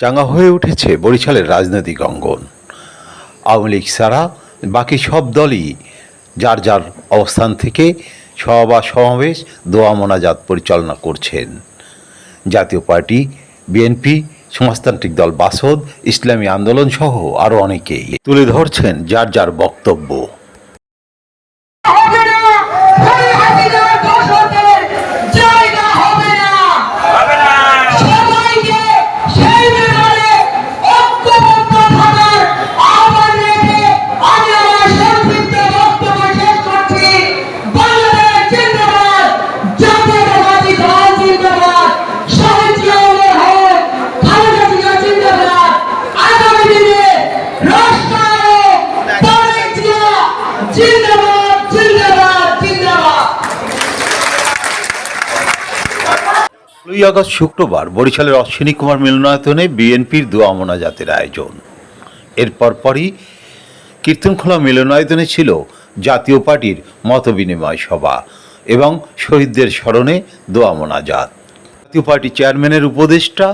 চাঙ্গা হয়ে উঠেছে বরিশালের রাজনৈতিক অঙ্গন। আওয়ামী লীগ ছাড়া বাকি সব দলই যার যার অবস্থান থেকে সভা সমাবেশ, দোয়া মোনাজাত পরিচালনা করছেন। জাতীয় পার্টি, বিএনপি, সমাজতান্ত্রিক দল বাসদ, ইসলামী আন্দোলন সহ আরও অনেকেই। তুলে ধরছেন যার যার বক্তব্য। জিন্দাবাদ জিন্দাবাদ জিন্দাবাদ। ষোলোই আগস্ট শুক্রবার বরিশালের অশ্বিনী কুমার মিলনায়তনে বিএনপির দোয়া মোনাজাতের আয়োজন। এরপর পরই কীর্তনখোলা মিলনায়তনে ছিল জাতীয় পার্টির মতবিনিময় সভা এবং শহীদদের স্মরণে দোয়া মোনাজাত জাতীয় পার্টি চেয়ারম্যানের উপদেষ্টা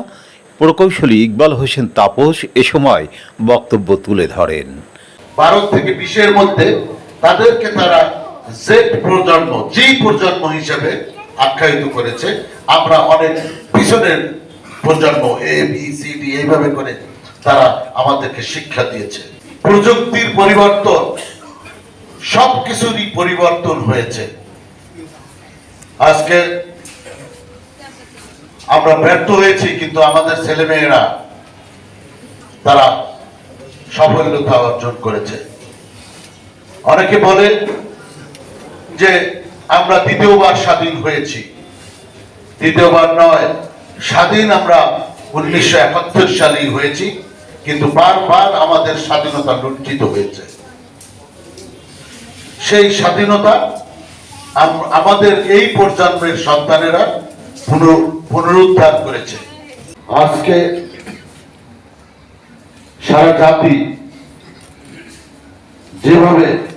প্রকৌশলী ইকবাল হোসেন তাপস এ সময় বক্তব্য তুলে ধরেন। বারো থেকে বিশের মধ্যে তাদেরকে তারা জেড প্রজন্ম জি প্রজন্ম হিসেবে আখ্যায়িত করেছে, আমরা অনেক পিছনের প্রজন্ম এ বি সি ডি এইভাবে করে তারা আমাদেরকে শিক্ষা দিয়েছে। প্রযুক্তির পরিবর্তন সব কিছুরই পরিবর্তন হয়েছে। আজকে আমরা ব্যর্থ হয়েছি, কিন্তু আমাদের ছেলেমেয়েরা তারা সাফল্যতা অর্জন করেছে। অনেকে বলে যে আমরা দ্বিতীয়বার স্বাধীন হয়েছি। দ্বিতীয়বার নয়, স্বাধীন আমরা উনিশশো একাত্তর সালেই হয়েছি, কিন্তু বারবার আমাদের স্বাধীনতা লুণ্ঠিত হয়েছে। সেই স্বাধীনতা আমাদের এই প্রজন্মের সন্তানেরা পুনর- পুনরুদ্ধার করেছে। আজকে সারা জাতি যেভাবে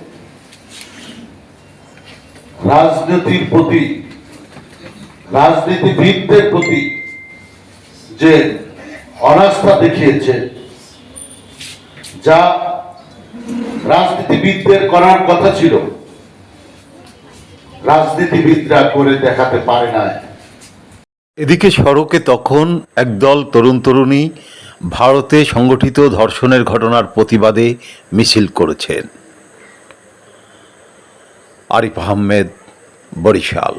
রাজনীতির প্রতি, রাজনীতিবিদদের প্রতি যে অনাস্থা দেখিয়েছে, যা রাজনীতিবিদদের করার কথা ছিল, রাজনীতিবিদরা করে দেখাতে পারে না এদিকে সড়কে তখন একদল তরুণ তরুণী ভারতে সংগঠিত ধর্ষণের ঘটনার প্রতিবাদে মিছিল করেছেন। আরিফ আহমেদ বরিশাল